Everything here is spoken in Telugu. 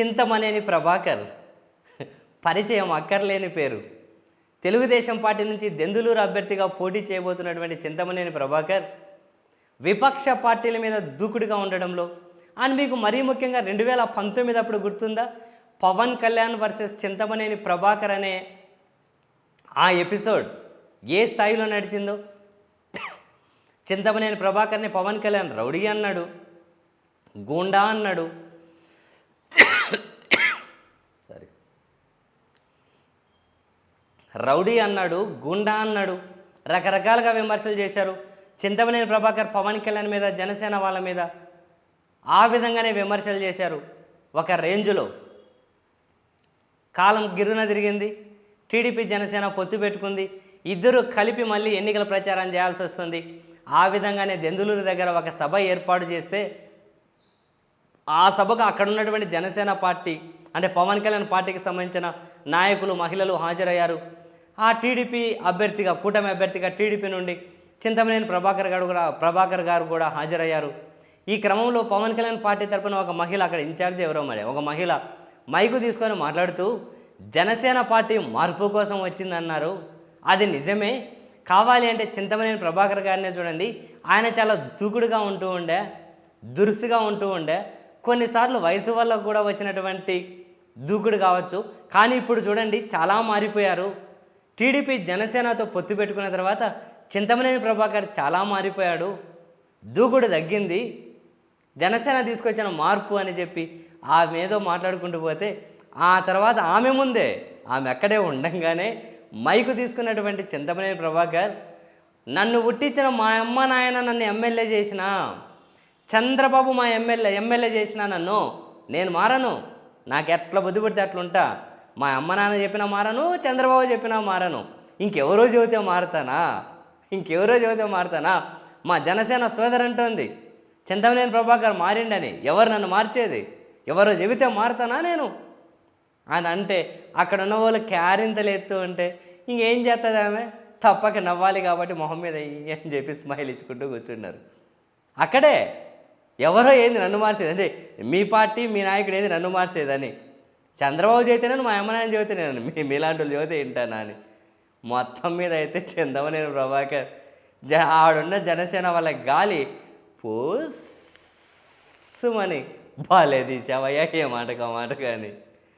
చింతమనేని ప్రభాకర్. పరిచయం అక్కర్లేని పేరు. తెలుగుదేశం పార్టీ నుంచి దెందులూరు అభ్యర్థిగా పోటీ చేయబోతున్నటువంటి చింతమనేని ప్రభాకర్ విపక్ష పార్టీల మీద దూకుడుగా ఉండడంలో అండ్ మీకు మరీ ముఖ్యంగా రెండు వేల పంతొమ్మిది అప్పుడు గుర్తుందా? పవన్ కళ్యాణ్ వర్సెస్ చింతమనేని ప్రభాకర్ అనే ఆ ఎపిసోడ్ ఏ స్థాయిలో నడిచిందో? చింతమనేని ప్రభాకర్ని పవన్ కళ్యాణ్ రౌడీ అన్నాడు గూండా అన్నాడు రౌడీ అన్నాడు గుండా అన్నాడు. రకరకాలుగా విమర్శలు చేశారు. చింతమనేని ప్రభాకర్ పవన్ కళ్యాణ్ మీద జనసేన వాళ్ళ మీద ఆ విధంగానే విమర్శలు చేశారు. ఒక రేంజ్లో కాలం గిరున తిరిగింది. టీడీపీ జనసేన పొత్తు పెట్టుకుంది. ఇద్దరు కలిపి మళ్ళీ ఎన్నికల ప్రచారం చేయాల్సి వస్తుంది. ఆ విధంగానే దెందులూరు దగ్గర ఒక సభ ఏర్పాటు చేస్తే ఆ సభకు అక్కడ ఉన్నటువంటి జనసేన పార్టీ అంటే పవన్ కళ్యాణ్ పార్టీకి సంబంధించిన నాయకులు మహిళలు హాజరయ్యారు. ఆ టీడీపీ అభ్యర్థిగా కూటమి అభ్యర్థిగా టీడీపీ నుండి చింతమనేని ప్రభాకర్ గారు కూడా ప్రభాకర్ గారు కూడా హాజరయ్యారు. ఈ క్రమంలో పవన్ కళ్యాణ్ పార్టీ తరపున ఒక మహిళ అక్కడ ఇన్ఛార్జ్ ఎవరో మరి ఒక మహిళ మైకు తీసుకొని మాట్లాడుతూ జనసేన పార్టీ మార్పు కోసం వచ్చిందన్నారు. అది నిజమే. కావాలి అంటే చింతమనేని ప్రభాకర్ గారినే చూడండి. ఆయన చాలా దూకుడుగా ఉంటూ ఉండే దురుసుగా ఉంటూ ఉండే కొన్నిసార్లు వయసు వల్ల కూడా వచ్చినటువంటి దూకుడు కావచ్చు. కానీ ఇప్పుడు చూడండి చాలా మారిపోయారు. టీడీపీ జనసేనతో పొత్తు పెట్టుకున్న తర్వాత చింతమనేని ప్రభాకర్ చాలా మారిపోయాడు. దూకుడు తగ్గింది. జనసేన తీసుకొచ్చిన మార్పు అని చెప్పి ఆమె ఏదో మాట్లాడుకుంటూ పోతే ఆ తర్వాత ఆమె ముందే ఆమె అక్కడే ఉండంగానే మైకు తీసుకున్నటువంటి చింతమనేని ప్రభాకర్ నన్ను పుట్టించిన మా అమ్మ నాయన నన్ను ఎమ్మెల్యే చేసిన చంద్రబాబు మా ఎమ్మెల్యే ఎమ్మెల్యే చేసిన నన్ను నేను మారను. నాకు ఎట్లా బుద్ధి పడితే అట్లుంటా. మా అమ్మ నాన్న చెప్పినా మారను చంద్రబాబు చెప్పినా మారను. ఇంకెవరో చెబితే మారుతానా? ఇంకెవరో చెబితే మారుతానా? మా జనసేన సోదరు అంటోంది చింతమనేని ప్రభాకర్ మారిండని ఎవరు నన్ను మార్చేది? ఎవరో చెబితే మారుతానా నేను? అని అంటే అక్కడ ఉన్న వాళ్ళు క్యారింతలు ఎత్తు ఉంటే ఇంకేం చేస్తుంది ఆమె? తప్పక నవ్వాలి కాబట్టి మొహం మీద అని చెప్పి స్మైల్ ఇచ్చుకుంటూ కూర్చున్నారు. అక్కడే ఎవరో ఏంది నన్ను మార్చేది? అంటే మీ పార్టీ మీ నాయకుడు ఏంది నన్ను మార్చేదని చంద్రబాబు చదివితేనే మా అమ్మనాయన నాయన మేము ఇలాంటి మీ మీలాంటి వాళ్ళు చదివితే వింటానా అని. మొత్తం మీద అయితే చందమనేని ప్రభాకర్ జ ఆడున్న జనసేన వాళ్ళ గాలి పోస్మని. బాగాలేదు తీసావయ్యా ఏ మాటకు ఆ మాట కానీ